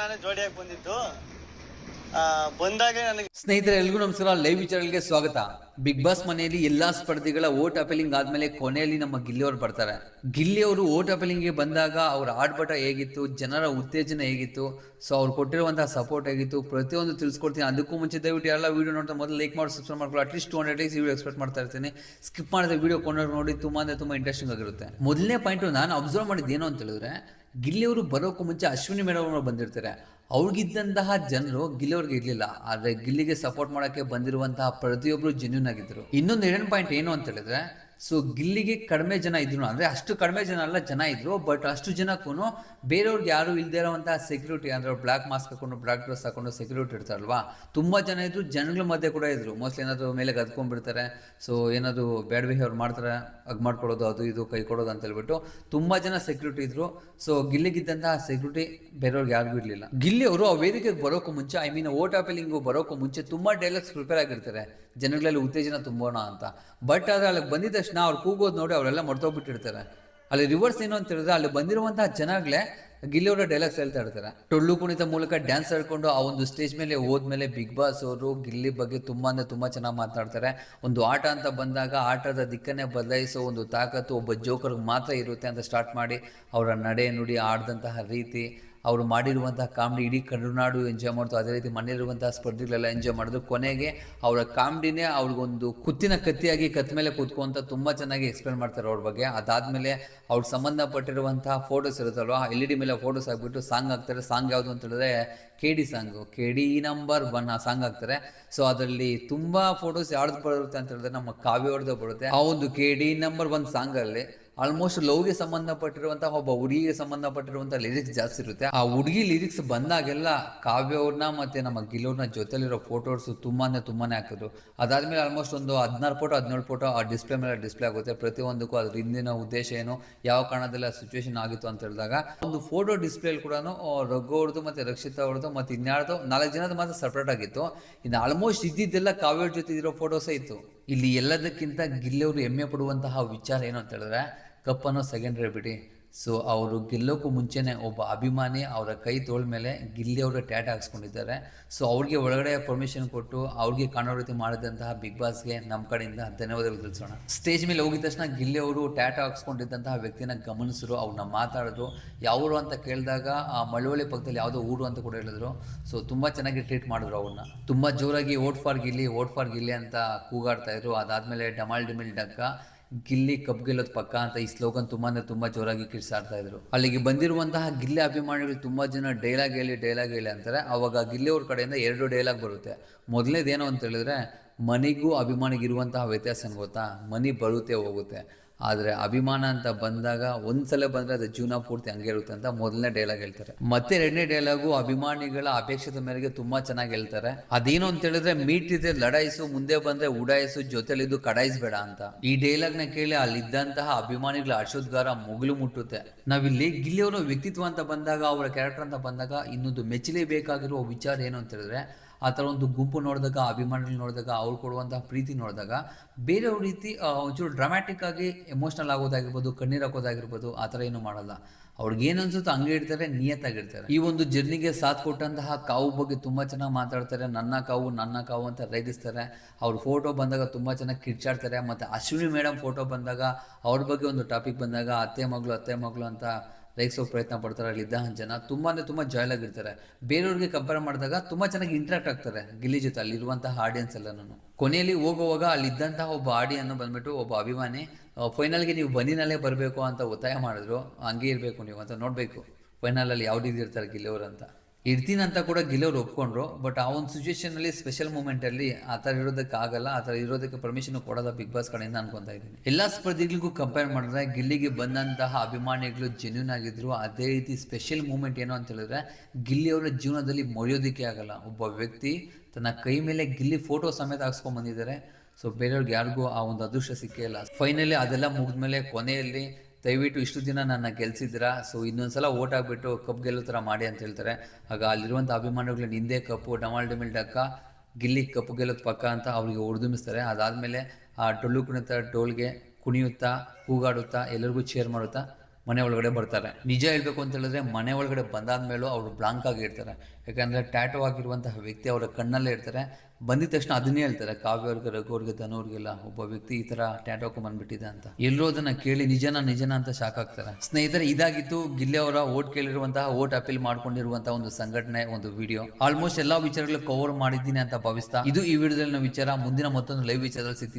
ನಾನೇ ಜೋಡಿಯಾಗಿ ಬಂದಿದ್ದು. ಬಂದಾಗೆ ಸ್ನೇಹಿತರೆ, ಎಲ್ರಿಗೂ ನಮಸ್ಕಾರ. ಲೈವ್ ವಿಚಾರಗಳಿಗೆ ಸ್ವಾಗತ. ಬಿಗ್ ಬಾಸ್ ಮನೆಯಲ್ಲಿ ಎಲ್ಲಾ ಸ್ಪರ್ಧಿಗಳ ಓಟ್ ಅಪೀಲಿಂಗ್ ಆದ್ಮೇಲೆ ಕೊನೆಯಲ್ಲಿ ನಮ್ಮ ಗಿಲ್ಲಿ ಅವರು ಬರ್ತಾರೆ. ಗಿಲ್ಲಿ ಅವರು ಓಟ್ ಅಪೀಲಿಂಗ್ಗೆ ಬಂದಾಗ ಅವ್ರ ಆಡ್ಭಟ ಹೇಗಿತ್ತು, ಜನರ ಉತ್ತೇಜನ ಹೇಗಿತ್ತು ಸೊ ಅವ್ರು ಕೊಟ್ಟಿರುವಂತಹ ಸಪೋರ್ಟ್ ಹೇಗಿತ್ತು, ಪ್ರತಿಯೊಂದು ತಿಳಿಸ್ಕೊಡ್ತೀನಿ. ಅದಕ್ಕೂ ಮುಂಚೆ ದಯವಿಟ್ಟು ಎಲ್ಲ ವಿಡಿಯೋ ನೋಡ್ತಾ ಮೊದಲು ಲೈಕ್ ಮಾಡಿ ಸಬ್ಸ್ಕ್ರೈಬ್ ಮಾಡ್ಕೊಳ್ಳಿ. At least two hundred likes video expect ಮಾಡ್ತಾ ಇರ್ತೀನಿ. ಸ್ಕಿಪ್ ಮಾಡಿದ ವಿಡಿಯೋ ಕೊಂಡೋಗಿ ನೋಡಿ, ತುಂಬಾ ಅಂದ್ರೆ ತುಂಬಾ ಇಂಟ್ರೆಸ್ಟಿಂಗ್ ಆಗಿರುತ್ತೆ. ಮೊದಲನೇ ಪಾಯಿಂಟ್ ನಾನು ಅಬ್ಸರ್ವ್ ಮಾಡಿದ್ದು ಏನು ಅಂತ ಹೇಳಿದ್ರೆ ಗಿಲ್ಲಿ ಅವರು ಬರೋಕ್ಕೂ ಮುಂಚೆ ಅಶ್ವಿನಿ ಮೇಡಮ್ ಅವರು ಬಂದಿರ್ತಾರೆ. ಅವ್ರಿಗಿದ್ದಂತಹ ಜನರು ಗಿಲ್ಲಿ ಇರಲಿಲ್ಲ. ಆದ್ರೆ ಗಿಲ್ಲಿಗೆ ಸಪೋರ್ಟ್ ಮಾಡೋಕ್ಕೆ ಬಂದಿರುವಂತಹ ಪ್ರತಿಯೊಬ್ಬರು ಜೆನ್ಯೂನ್ ಆಗಿದ್ದರು ಇನ್ನೊಂದು ಎರಡನೇ ಪಾಯಿಂಟ್ ಏನು ಅಂತ ಹೇಳಿದ್ರೆ ಸೊ ಗಿಲ್ಲಿಗೆ ಕಡಿಮೆ ಜನ ಇದ್ರು. ಅಂದರೆ ಅಷ್ಟು ಕಡಿಮೆ ಜನ ಅಲ್ಲ, ಜನ ಇದ್ರು. ಬಟ್ ಅಷ್ಟು ಜನಕ್ಕೂ ಬೇರೆಯವ್ರಿಗೆ ಯಾರು ಇಲ್ಲದೆ ಇರೋವಂಥ ಸೆಕ್ಯೂರಿಟಿ ಅಂದರೆ ಬ್ಲಾಕ್ ಮಾಸ್ಕ್ ಹಾಕೊಂಡು ಬ್ಲಾಕ್ ಡ್ರೆಸ್ ಹಾಕೊಂಡು ಸೆಕ್ಯೂರಿಟಿ ಇರ್ತಾರಲ್ವಾ ತುಂಬ ಜನ ಇದ್ರು, ಜನಗಳ ಮಧ್ಯೆ ಕೂಡ ಇದ್ರು. ಮೋಸ್ಟ್ಲಿ ಏನಾದರೂ ಮೇಲೆ ಗದ್ಕೊಂಡ್ಬಿಡ್ತಾರೆ. ಸೊ ಏನಾದರೂ ಬ್ಯಾಡ್ ಬಿಹೇವ್ ಮಾಡ್ತಾರೆ ಅಗ್ ಮಾಡ್ಕೊಳ್ಳೋದು, ಅದು ಇದು, ಕೈ ಕೊಡೋದು ಅಂತ ಹೇಳ್ಬಿಟ್ಟು ತುಂಬ ಜನ ಸೆಕ್ಯೂರಿಟಿ ಇದ್ರು. ಸೊ ಗಿಲ್ಲಿಗಿದ್ದಂತಹ ಸೆಕ್ಯೂರಿಟಿ ಬೇರೆಯವ್ರಿಗೆ ಯಾರಿಗೂ ಇರಲಿಲ್ಲ. ಗಿಲ್ಲಿ ಅವರು ಆ ವೇದಿಕೆಗೆ ಬರೋಕ್ಕೂ ಮುಂಚೆ ಐ ಮೀನ್ ಓಟ್ ಅಪೀಲಿಂಗು ಬರೋಕ್ಕೂ ಮುಂಚೆ ತುಂಬ ಡೈಲಾಗ್ಸ್ ಪ್ರಿಪೇರ್ ಆಗಿರ್ತಾರೆ. ಜನಗಳಲ್ಲಿ ಉತ್ತೇಜನ ತುಂಬೋಣ ಅಂತ. ಬಟ್ ಆದರೆ ಅಲ್ಲಿಗೆ ಬಂದಿದ ತಕ್ಷಣ ಅವ್ರು ಕೂಗೋದು ನೋಡಿ ಅವರೆಲ್ಲ ಮರ್ತೋಗ್ಬಿಟ್ಟಿರ್ತಾರೆ. ಅಲ್ಲಿ ರಿವರ್ಸ್ ಏನು ಅಂತ ಹೇಳಿದ್ರೆ ಅಲ್ಲಿ ಬಂದಿರುವಂತಹ ಜನಗಳೇ ಗಿಲ್ಲಿಯವರ ಡೈಲಾಗ್ಸ್ ಹೇಳ್ತಾ ಇರ್ತಾರೆ. ಟೊಳ್ಳು ಕುಣಿತ ಮೂಲಕ ಡ್ಯಾನ್ಸ್ ಆಡ್ಕೊಂಡು ಆ ಒಂದು ಸ್ಟೇಜ್ ಮೇಲೆ ಹೋದ್ಮೇಲೆ ಬಿಗ್ ಬಾಸ್ ಅವರು ಗಿಲ್ಲಿ ಬಗ್ಗೆ ತುಂಬಾ ಅಂದ್ರೆ ತುಂಬ ಚೆನ್ನಾಗಿ ಮಾತನಾಡ್ತಾರೆ ಒಂದು ಆಟ ಅಂತ ಬಂದಾಗ ಆಟದ ದಿಕ್ಕನ್ನೇ ಬದಲಾಯಿಸೋ ಒಂದು ತಾಕತ್ತು ಒಬ್ಬ ಜೋಕರ್ಗೆ ಮಾತ್ರ ಇರುತ್ತೆ ಅಂತ ಸ್ಟಾರ್ಟ್ ಮಾಡಿ ಅವರ ನಡೆ ನುಡಿ ಆಡಿದಂತಹ ರೀತಿ ಅವರು ಮಾಡಿರುವಂತಹ ಕಾಮಿಡಿ ಇಡೀ ಕರುನಾಡು ಎಂಜಾಯ್ ಮಾಡ್ತು. ಅದೇ ರೀತಿ ಮನೆಯಲ್ಲಿರುವಂತಹ ಸ್ಪರ್ಧಿಗಳೆಲ್ಲ ಎಂಜಾಯ್ ಮಾಡಿದ್ರು. ಕೊನೆಗೆ ಅವರ ಕಾಮಿಡಿನೇ ಅವ್ರಿಗೊಂದು ಕುತ್ತಿನ ಕತ್ತಿಯಾಗಿ ಕತ್ ಮೇಲೆ ಕೂತ್ಕೊಂತ ತುಂಬ ಚೆನ್ನಾಗಿ ಎಕ್ಸ್ಪ್ಲೇನ್ ಮಾಡ್ತಾರೆ ಅವ್ರ ಬಗ್ಗೆ. ಅದಾದಮೇಲೆ ಅವ್ರ ಸಂಬಂಧಪಟ್ಟಿರುವಂತಹ ಫೋಟೋಸ್ ಇರುತ್ತಲ್ವ ಎಲ್ ಇ ಡಿ ಮೇಲೆ ಫೋಟೋಸ್ ಹಾಕ್ಬಿಟ್ಟು ಸಾಂಗ್ ಹಾಕ್ತಾರೆ. ಸಾಂಗ್ ಯಾವುದು ಅಂತ ಹೇಳಿದ್ರೆ K D song K D number one ಆ ಸಾಂಗ್ ಹಾಕ್ತಾರೆ. ಸೊ ಅದರಲ್ಲಿ ತುಂಬಾ ಫೋಟೋಸ್ ಯಾವ್ದು ಬರುತ್ತೆ ಅಂತ ಹೇಳಿದ್ರೆ ನಮ್ಮ ಕಾವ್ಯ ಅವ್ರದ್ದು ಬರುತ್ತೆ. ಆ ಒಂದು ಕೆ ಡಿ ನಂಬರ್ ಒನ್ ಸಾಂಗಲ್ಲಿ ಆಲ್ಮೋಸ್ಟ್ ಲವ್ಗೆ ಸಂಬಂಧಪಟ್ಟಿರುವಂತಹ ಒಬ್ಬ ಹುಡುಗಿಗೆ ಸಂಬಂಧಪಟ್ಟಿರುವಂತಹ ಲಿರಿಕ್ಸ್ ಜಾಸ್ತಿ ಇರುತ್ತೆ. ಆ ಹುಡುಗಿ ಲಿರಿಕ್ಸ್ ಬಂದಾಗೆಲ್ಲ ಕಾವ್ಯ ಅವ್ರನ್ನ ಮತ್ತೆ ನಮ್ಮ ಗಿಲೋರ್ನ ಜೊತೆಲಿರೋ ಫೋಟೋಸ್ ತುಂಬಾನೇ ತುಂಬಾನೇ ಹಾಕಿದ್ರು. ಅದಾದ್ಮೇಲೆ ಆಲ್ಮೋಸ್ಟ್ ಒಂದು ಹದಿನಾರು ಫೋಟೋ ಹದಿನೇಳು ಫೋಟೋ ಆ ಡಿಸ್ಪ್ಲೇ ಮೇಲೆ ಡಿಸ್ಪ್ಲೇ ಆಗುತ್ತೆ. ಪ್ರತಿಯೊಂದಕ್ಕೂ ಅದ್ರ ಹಿಂದಿನ ಉದ್ದೇಶ ಏನು, ಯಾವ ಕಾರಣದಲ್ಲಿ ಆ ಸಿಚುವೇಶನ್ ಆಗಿತ್ತು ಅಂತ ಹೇಳಿದಾಗ ಒಂದು ಫೋಟೋ ಡಿಸ್ಪ್ಲೇ ಕೂಡ ರಘು ಅವ್ರದ್ದು ಮತ್ತೆ ರಕ್ಷಿತಾ ಅವ್ರದ್ದು ಮತ್ತೆ ಇನ್ಯಾರ್ದು ನಾಲ್ಕು ಜನದ ಮಾತ್ರ ಸಪ್ರೇಟ್ ಆಗಿತ್ತು. ಇನ್ನು ಆಲ್ಮೋಸ್ಟ್ ಇದ್ದಿದ್ದೆಲ್ಲ ಕಾವ್ಯ ಜೊತೆ ಇರೋ ಫೋಟೋಸೇ ಇತ್ತು. ಇಲ್ಲಿ ಎಲ್ಲದಕ್ಕಿಂತ ಗಿಲ್ಲಿಯವರು ಹೆಮ್ಮೆ ಪಡುವಂತಹ ವಿಚಾರ ಏನು ಅಂತ ಹೇಳಿದ್ರೆ ಕಪ್ಪನ್ನು ಸೆಕೆಂಡ್ರಿ ಬಿಡಿ. ಸೊ ಅವರು ಗೆಲ್ಲೋಕ್ಕೂ ಮುಂಚೆನೇ ಒಬ್ಬ ಅಭಿಮಾನಿ ಅವರ ಕೈ ತೋಳ ಮೇಲೆ ಗಿಲ್ಲಿ ಅವರ ಟ್ಯಾಟ್ ಹಾಕ್ಸ್ಕೊಂಡಿದ್ದಾರೆ. ಸೊ ಅವ್ರಿಗೆ ಒಳಗಡೆ ಪರ್ಮಿಷನ್ ಕೊಟ್ಟು ಅವ್ರಿಗೆ ಕಾಣೋ ರೀತಿ ಮಾಡಿದಂತಹ ಬಿಗ್ ಬಾಸ್ಗೆ ನಮ್ಮ ಕಡೆಯಿಂದ ಧನ್ಯವಾದಗಳು ತಿಳಿಸೋಣ. ಸ್ಟೇಜ್ ಮೇಲೆ ಹೋಗಿದ ತಕ್ಷಣ ಗಿಲ್ಲಿ ಅವರು ಟ್ಯಾಟ್ ಹಾಕ್ಸ್ಕೊಂಡಿದ್ದಂತಹ ವ್ಯಕ್ತಿನ ಗಮನಿಸಿದ್ರು ಅವ್ರನ್ನ ಮಾತಾಡಿದ್ರು. ಯಾವರು ಅಂತ ಕೇಳಿದಾಗ ಆ ಮಳವಳ್ಳಿ ಪಕ್ಕದಲ್ಲಿ ಯಾವುದೋ ಊರು ಅಂತ ಕೂಡ ಹೇಳಿದ್ರು. ಸೊ ತುಂಬ ಚೆನ್ನಾಗಿ ಟ್ರೀಟ್ ಮಾಡಿದ್ರು ಅವ್ರನ್ನ ತುಂಬ ಜೋರಾಗಿ vote for Gilli vote for Gilli ಅಂತ ಕೂಗಾಡ್ತಾ ಇದ್ರು. ಅದಾದಮೇಲೆ ಡಮಾಲ್ ಡಿಮಿಲ್ ಡಕ್ಕ ಗಿಲ್ಲಿ ಕಪ್ ಗೆಲ್ಲೋದು ಪಕ್ಕ ಅಂತ ಈ ಸ್ಲೋಗನ್ ತುಂಬಾ ಅಂದ್ರೆ ತುಂಬಾ ಜೋರಾಗಿ ಕಿರ್ಸಾಡ್ತಾ ಇದ್ರು. ಅಲ್ಲಿಗೆ ಬಂದಿರುವಂತಹ ಗಿಲ್ಲಿ ಅಭಿಮಾನಿಗಳು ತುಂಬಾ ಜನ ಡೈಲಾಗ್ ಹೇಳಿ ಡೈಲಾಗ್ ಹೇಳಿ ಅಂತಾರೆ. ಅವಾಗ ಗಿಲ್ಲಿ ಅವ್ರ ಕಡೆಯಿಂದ ಎರಡು ಡೈಲಾಗ್ ಬರುತ್ತೆ. ಮೊದಲನೇದೇನು ಅಂತ ಹೇಳಿದ್ರೆ, ಮನಿಗೂ ಅಭಿಮಾನಿಗಿರುವಂತಹ ವ್ಯತ್ಯಾಸ ಗೊತ್ತಾ? ಮನಿ ಬರುತ್ತೆ, ಹೋಗುತ್ತೆ. ಆದರೆ ಅಭಿಮಾನ ಅಂತ ಬಂದಾಗ ಒಂದ್ಸಲ ಬಂದರೆ ಅದು ಜೀವನ ಪೂರ್ತಿ ಹಂಗೆ ಇರುತ್ತೆ ಅಂತ ಮೊದಲನೇ ಡೈಲಾಗ್ ಹೇಳ್ತಾರೆ. ಮತ್ತೆ ಎರಡನೇ ಡೈಲಾಗು ಅಭಿಮಾನಿಗಳ ಅಪೇಕ್ಷದ ಮೇರೆಗೆ ತುಂಬಾ ಚೆನ್ನಾಗಿ ಹೇಳ್ತಾರೆ. ಅದೇನು ಅಂತ ಹೇಳಿದ್ರೆ, ಮೀಟ್ ಇದೆ ಲಡಾಯಿಸು, ಮುಂದೆ ಬಂದ್ರೆ ಉಡಾಯಿಸು, ಜೊತೆಲಿದ್ದು ಕಡಾಯಿಸ್ಬೇಡ ಅಂತ. ಈ ಡೈಲಾಗ್ನ ಕೇಳಿ ಅಲ್ಲಿದ್ದಂತಹ ಅಭಿಮಾನಿಗಳ ಹರ್ಷೋದ್ಗಾರ ಮುಗಿಲು ಮುಟ್ಟುತ್ತೆ. ನಾವಿಲ್ಲಿ ಗಿಲ್ಲಿಯವರ ವ್ಯಕ್ತಿತ್ವ ಅಂತ ಬಂದಾಗ, ಅವರ ಕ್ಯಾರೆಕ್ಟರ್ ಅಂತ ಬಂದಾಗ ಇನ್ನೊಂದು ಮೆಚ್ಚಲೇಬೇಕಾಗಿರುವ ವಿಚಾರ ಏನು ಅಂತ ಹೇಳಿದ್ರೆ ಆ ಥರ ಒಂದು ಗುಂಪು ನೋಡಿದಾಗ, ಅಭಿಮಾನಿಗಳು ನೋಡಿದಾಗ ಅವ್ರು ಕೊಡುವಂತಹ ಪ್ರೀತಿ ನೋಡಿದಾಗ, ಬೇರೆಯವ್ರ ರೀತಿ ಒಂಚೂರು ಡ್ರಾಮ್ಯಾಟಿಕ್ ಆಗಿ ಎಮೋಷ್ನಲ್ ಆಗೋದಾಗಿರ್ಬೋದು, ಕಣ್ಣೀರು ಹಾಕೋದಾಗಿರ್ಬೋದು, ಆ ಥರ ಏನು ಮಾಡಲ್ಲ. ಅವ್ರಿಗೆ ಏನು ಅನ್ಸುತ್ತೋ ಹಂಗೆ ಇರ್ತಾರೆ ನಿಯತ್ತಾಗಿರ್ತಾರೆ ಈ ಒಂದು ಜರ್ನಿಗೆ ಸಾಥ್ ಕೊಟ್ಟಂತಹ ಕಾವು ಬಗ್ಗೆ ತುಂಬ ಚೆನ್ನಾಗಿ ಮಾತಾಡ್ತಾರೆ. ನನ್ನ ಕಾವು ನನ್ನ ಕಾವು ಅಂತ ರೇಗಿಸ್ತಾರೆ. ಅವ್ರ ಫೋಟೋ ಬಂದಾಗ ತುಂಬ ಚೆನ್ನಾಗಿ ಕಿರ್ಚಾಡ್ತಾರೆ. ಮತ್ತು ಅಶ್ವಿನಿ ಮೇಡಮ್ ಫೋಟೋ ಬಂದಾಗ, ಅವ್ರ ಬಗ್ಗೆ ಒಂದು ಟಾಪಿಕ್ ಬಂದಾಗ, ಅತ್ತೆ ಮಗಳು ಅತ್ತೆ ಮಗಳು ಅಂತ ರೈಸೋ ಪ್ರಯತ್ನ ಪಡ್ತಾರೆ ಅಲ್ಲಿದ್ದ ಜನ ತುಂಬ ಅಂದರೆ ತುಂಬ ಜಾಯ್ಲ್ ಆಗಿರ್ತಾರೆ. ಬೇರೆಯವ್ರಿಗೆ ಕಂಪೇರ್ ಮಾಡಿದಾಗ ತುಂಬ ಚೆನ್ನಾಗಿ ಇಂಟ್ರಾಕ್ಟ್ ಆಗ್ತಾರೆ ಗಿಲ್ಲಿ ಜೊತೆ, ಅಲ್ಲಿರುವಂತಹ ಆಡಿಯನ್ಸ್ ನಾನು ಕೊನೆಯಲ್ಲಿ ಹೋಗುವಾಗ ಅಲ್ಲಿದ್ದಂತಹ ಒಬ್ಬ ಆಡಿಯನ್ನು ಬಂದ್ಬಿಟ್ಟು ಒಬ್ಬ ಅಭಿಮಾನಿ ಫೈನಲ್ಗೆ ನೀವು ಬನ್ನಿನಲ್ಲೇ ಬರಬೇಕು ಅಂತ ಒತ್ತಾಯ ಮಾಡಿದ್ರು, ಹಂಗೆ ಇರಬೇಕು ನೀವು ಅಂತ ನೋಡಬೇಕು. ಫೈನಲಲ್ಲಿ ಯಾವ ರೀತಿ ಇರ್ತಾರೆ ಗಿಲ್ಲಿಯವರು ಅಂತ. ಇರ್ತೀನಿ ಅಂತ ಕೂಡ ಗೆಲ್ಲೋರು ಒಪ್ಕೊಂಡ್ರು ಬಟ್ ಆ ಒಂದು ಸಿಚುವೇಶನ್ ಅಲ್ಲಿ ಸ್ಪೆಷಲ್ ಮೂಮೆಂಟ್ ಅಲ್ಲಿ ಆ ಥರ ಇರೋದಕ್ಕೆ ಆಗಲ್ಲ, ಆ ಥರ ಇರೋದಕ್ಕೆ ಪರ್ಮಿಷನ್ ಕೊಡಲ್ಲ ಬಿಗ್ ಬಾಸ್ ಕಡೆಯಿಂದ ಅನ್ಕೊಂತಾ ಇದ್ದೀನಿ. ಎಲ್ಲಾ ಸ್ಪರ್ಧಿಗಳಿಗೂ ಕಂಪೇರ್ ಮಾಡಿದ್ರೆ ಗಿಲ್ಲಿಗೆ ಬಂದಂತಹ ಅಭಿಮಾನಿಗಳು ಜೆನ್ಯೂನ್ ಆಗಿದ್ರು, ಅದೇ ರೀತಿ ಸ್ಪೆಷಲ್ ಮೂಮೆಂಟ್ ಏನು ಅಂತ ಹೇಳಿದ್ರೆ ಗಿಲ್ಲಿ ಅವರ ಜೀವನದಲ್ಲಿ ಮರೆಯೋದಕ್ಕೆ ಆಗಲ್ಲ. ಒಬ್ಬ ವ್ಯಕ್ತಿ ತನ್ನ ಕೈ ಮೇಲೆ ಗಿಲ್ಲಿ ಫೋಟೋ ಸಮೇತ ಹಾಕ್ಸ್ಕೊಂಡ್ ಬಂದಿದ್ದಾರೆ ಸೊ ಬೇರೆಯವ್ರಿಗೆ ಯಾರಿಗೂ ಆ ಒಂದು ಅದೃಷ್ಟ ಸಿಕ್ಕೇ ಇಲ್ಲ. ಫೈನಲಿ ಅದೆಲ್ಲ ಮುಗಿದ್ಮೇಲೆ ಕೊನೆಯಲ್ಲಿ ದಯವಿಟ್ಟು ಇಷ್ಟು ದಿನ ನನ್ನ ಗೆಲ್ಸಿದ್ದೀರಾ? ಸೊ ಇನ್ನೊಂದ್ಸಲ ಓಟ್ ಹಾಕ್ಬಿಟ್ಟು ಕಪ್ ಗೆಲ್ಲೋ ಥರ ಮಾಡಿ ಅಂತ ಹೇಳ್ತಾರೆ. ಆಗ ಅಲ್ಲಿರುವಂಥ ಅಭಿಮಾನಿಗಳು ನಿಂದೆ ಕಪ್ಪು ಡಮಾಲ್ ಡಿಮಿಲ್ ಡಕ್ಕ, ಗಿಲ್ಲಿ ಕಪ್ಪು ಗೆಲ್ಲೋದು ಪಕ್ಕ ಅಂತ ಅವರಿಗೆ ಹೊಡೆದುಂಬಿಸ್ತಾರೆ ಅದಾದಮೇಲೆ ಆ ಡೊಳ್ಳು ಕುಣಿತ ಡೋಲ್ಗೆ ಕುಣಿಯುತ್ತಾ, ಕೂಗಾಡುತ್ತಾ ಎಲ್ಲರಿಗೂ ಚೇರ್ ಮಾಡುತ್ತಾ ಮನೆ ಒಳಗಡೆ ಬರ್ತಾರೆ. ನಿಜ ಹೇಳ್ಬೇಕು ಅಂತ ಹೇಳಿದ್ರೆ ಮನೆ ಒಳಗಡೆ ಬಂದಾದ ಮೇಲೂ ಅವರು ಬ್ಲಾಂಕ್ ಆಗಿ ಇರ್ತಾರೆ. ಯಾಕಂದ್ರೆ ಟ್ಯಾಟೋ ಆಗಿರುವಂತಹ ವ್ಯಕ್ತಿ ಅವರ ಕಣ್ಣಲ್ಲೇ ಇರ್ತಾರೆ. ಬಂದಿದ ತಕ್ಷಣ ಅದನ್ನೇ ಹೇಳ್ತಾರೆ ಕಾವ್ಯ ರಘುವರ್ಗ ರಘು ಅವ್ರಿಗೆ ಧನು ಅವ್ರಿಗೆಲ್ಲ ಒಬ್ಬ ವ್ಯಕ್ತಿ ಈ ತರ ಟ್ಯಾಟೋ ಬಂದ್ಬಿಟ್ಟಿದೆ ಅಂತ. ಎಲ್ಲರೂ ಅದನ್ನು ಕೇಳಿ ನಿಜನ ನಿಜನ ಅಂತ ಶಾಕ್ ಆಗ್ತಾರೆ. ಸ್ನೇಹಿತರೆ, ಇದಾಗಿತ್ತು ಗಿಲ್ಲೆ ಅವರ ಓಟ್ ಕೇಳಿರುವಂತಹ ಓಟ್ ಅಪೀಲ್ ಮಾಡ್ಕೊಂಡಿರುವಂತಹ ಒಂದು ಸಂಘಟನೆ, ಒಂದು ವಿಡಿಯೋ ಆಲ್ಮೋಸ್ಟ್ ಎಲ್ಲಾ ವಿಚಾರಗಳು ಕವರ್ ಮಾಡಿದ್ದೀನಿ ಅಂತ ಭಾವಿಸ್ತಾ, ಇದು ಈ ವಿಡಿಯೋದಲ್ಲಿ ವಿಚಾರ. ಮುಂದಿನ ಮತ್ತೊಂದು ಲೈವ್ ವಿಚಾರದಲ್ಲಿ ಸಿಗ್ತೀನಿ.